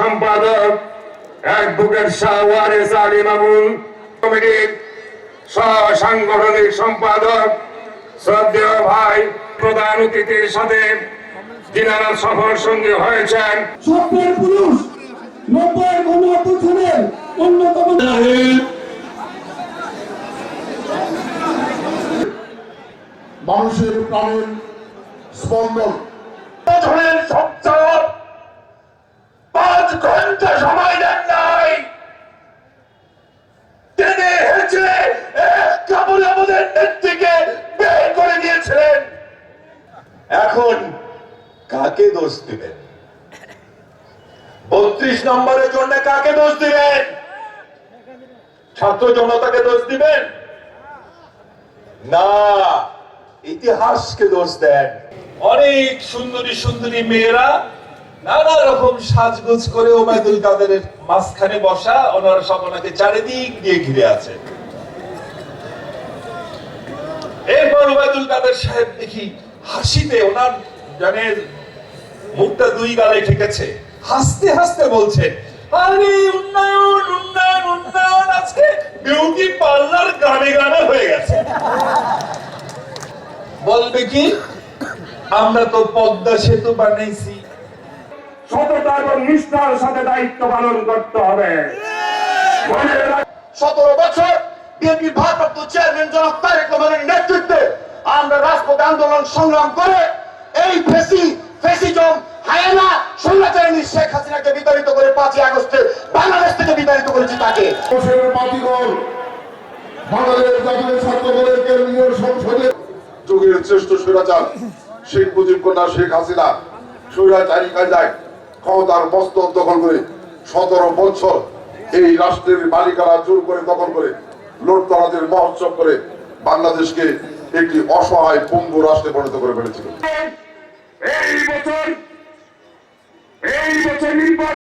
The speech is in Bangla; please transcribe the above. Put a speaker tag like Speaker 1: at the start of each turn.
Speaker 1: সম্পাদক অ্যাডভোকেট শাহ ওয়ারেস আলী মামুন কমিটির সহ সাংগঠনিক সম্পাদক শ্রদ্ধেয় ভাই প্রধান অতিথির সাথে যিনারা সফর সঙ্গী হয়েছেন।
Speaker 2: স্বপ্নের পুরুষ নব্বই অন্যতম
Speaker 3: মানুষের প্রাণের স্পন্দন।
Speaker 1: ঘণ্টা সময় দেন নাই। টেনে হেঁচে এক কাপড়ে আমাদের নেত্রীকে বের করে দিয়েছিলেন।
Speaker 4: এখন কাকে দোষ দিবেন? বত্রিশ নম্বরের জন্য কাকে দোষ দিবেন? ছাত্র জনতাকে দোষ দিবেন? না, ইতিহাসকে দোষ দেন। অনেক সুন্দরী সুন্দরী মেয়েরা নানা রকম সাজগোজ করে ওবায়দুল কাদেরের মাঝখানে বসা ওনার চারিদিক দিয়ে ঘিরে আছে। এরপর ওবায়দুল কাদের সাহেব দেখি হাসিতে ওনার মুখটা দুই গালে ঠেকেছে। হাসতে হাসতে বলছে, আরে উন্নয়ন উন্নয়ন উন্নয়ন, আজকে বিউটি পার্লার গানে গানে হয়ে গেছে। বলবে কি, আমরা তো পদ্মা সেতু বানাইছি
Speaker 1: সততা এবং নিষ্ঠার সাথে দায়িত্ব পালন করতে হবে।
Speaker 4: সতেরো বছর বিএনপির ভারপ্রাপ্ত চেয়ারম্যান জনাব তারেক রহমানের নেতৃত্বে আমরা রাজপথ আন্দোলন সংগ্রাম করে এই ফেসি ফেসিজম হায়ানা স্বৈরাচারিণী শেখ হাসিনাকে বিতাড়িত করে পাঁচই আগস্টে বাংলাদেশ থেকে বিতাড়িত করেছি তাকে।
Speaker 3: বাংলাদেশ জাতীয় ছাত্র দলের কেন্দ্রীয় সংসদে যুগের শ্রেষ্ঠ স্বৈরাচার শেখ মুজিব কন্যা শেখ হাসিনা স্বৈরাচারী কায়দায় ক্ষমতার বস্তর দখল করে সতেরো বছর এই রাষ্ট্রের মালিকারা জোর করে দখল করে লোটতলাদের মহোৎসব করে বাংলাদেশকে একটি অসহায় পঙ্গু রাষ্ট্রে পরিণত করে ফেলেছিল।
Speaker 1: এই বছর এই বছর নির্বাচন